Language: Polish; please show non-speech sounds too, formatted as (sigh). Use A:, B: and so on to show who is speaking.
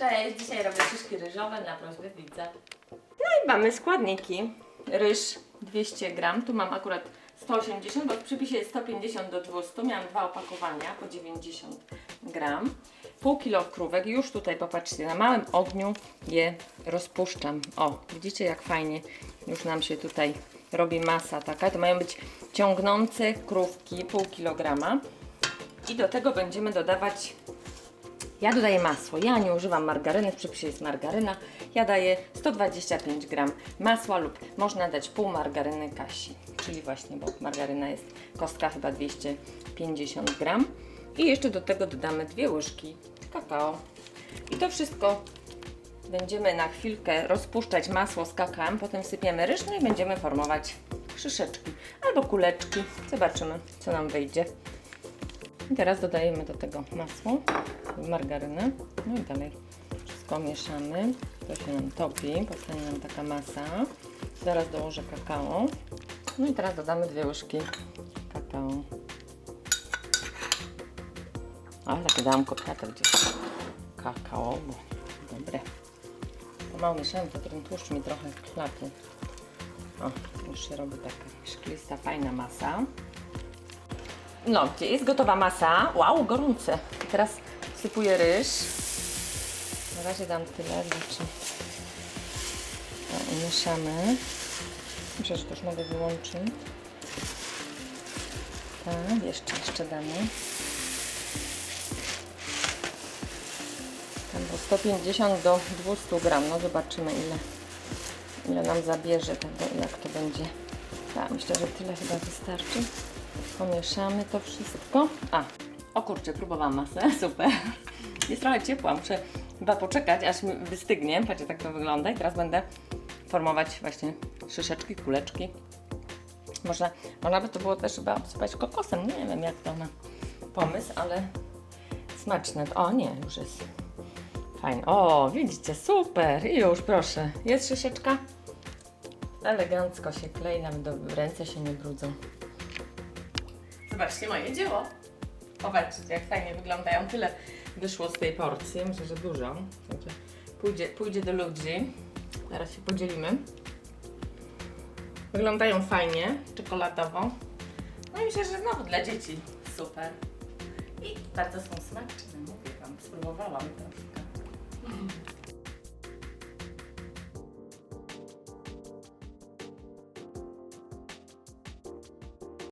A: Cześć, dzisiaj robię szyszki ryżowe na prośbę widza.
B: I mamy składniki. Ryż 200 gram, tu mam akurat 180, bo w przypisie jest 150 do 200. Miałam dwa opakowania po 90 gram. Pół kilo krówek, już tutaj popatrzcie, na małym ogniu je rozpuszczam. O, widzicie jak fajnie już nam się tutaj robi masa taka. To mają być ciągnące krówki, pół kilograma. I do tego będziemy dodawać ja dodaję masło. Ja nie używam margaryny, w przepisie jest margaryna. Ja daję 125 gram masła lub można dać pół margaryny kasi. Czyli właśnie, bo margaryna jest kostka chyba 250 gram. I jeszcze do tego dodamy dwie łyżki kakao. I to wszystko będziemy na chwilkę rozpuszczać masło z kakałem, potem sypiemy ryż, no i będziemy formować szyszeczki albo kuleczki. Zobaczymy, co nam wyjdzie. I teraz dodajemy do tego masło, margarynę, no i dalej wszystko mieszamy. To się nam topi, powstanie nam taka masa. Zaraz dołożę kakao. No i teraz dodamy dwie łyżki kakao. Ale takie dałam kopiatę gdzieś. Kakao, dobre. Pomału mieszałem, to ten tłuszcz mi trochę klapie. O, już się robi taka szklista, fajna masa. No, gdzie jest gotowa masa? Wow, gorące. I teraz wsypuję ryż. Na razie dam tyle rzeczy. No, mieszamy. Myślę, że to już mogę wyłączyć. Tak, jeszcze, jeszcze damy. Tam było 150 do 200 gram. No zobaczymy ile, ile nam zabierze tego, jak to będzie. Tak, myślę, że tyle chyba wystarczy. Pomieszamy to wszystko. A, o kurczę, próbowałam masę, (laughs) super. Jest trochę ciepła, muszę chyba poczekać, aż mi wystygnie. Patrzcie, tak to wygląda. I teraz będę formować właśnie szyszeczki, kuleczki. Można, można by to było też chyba obsypać kokosem. Nie wiem, jak to ma pomysł, ale smaczne. O nie, już jest fajnie. O, widzicie, super. I już, proszę. Jest szyszeczka? Elegancko się klei, nawet do, ręce się nie brudzą. Zobaczcie moje dzieło. Popatrzcie, jak fajnie wyglądają. Tyle wyszło z tej porcji. Myślę, że dużo. Także pójdzie, pójdzie do ludzi. Zaraz się podzielimy. Wyglądają fajnie, czekoladowo. No i myślę, że znowu dla dzieci super. I bardzo są smaczne, mówię Wam. Spróbowałam troszkę.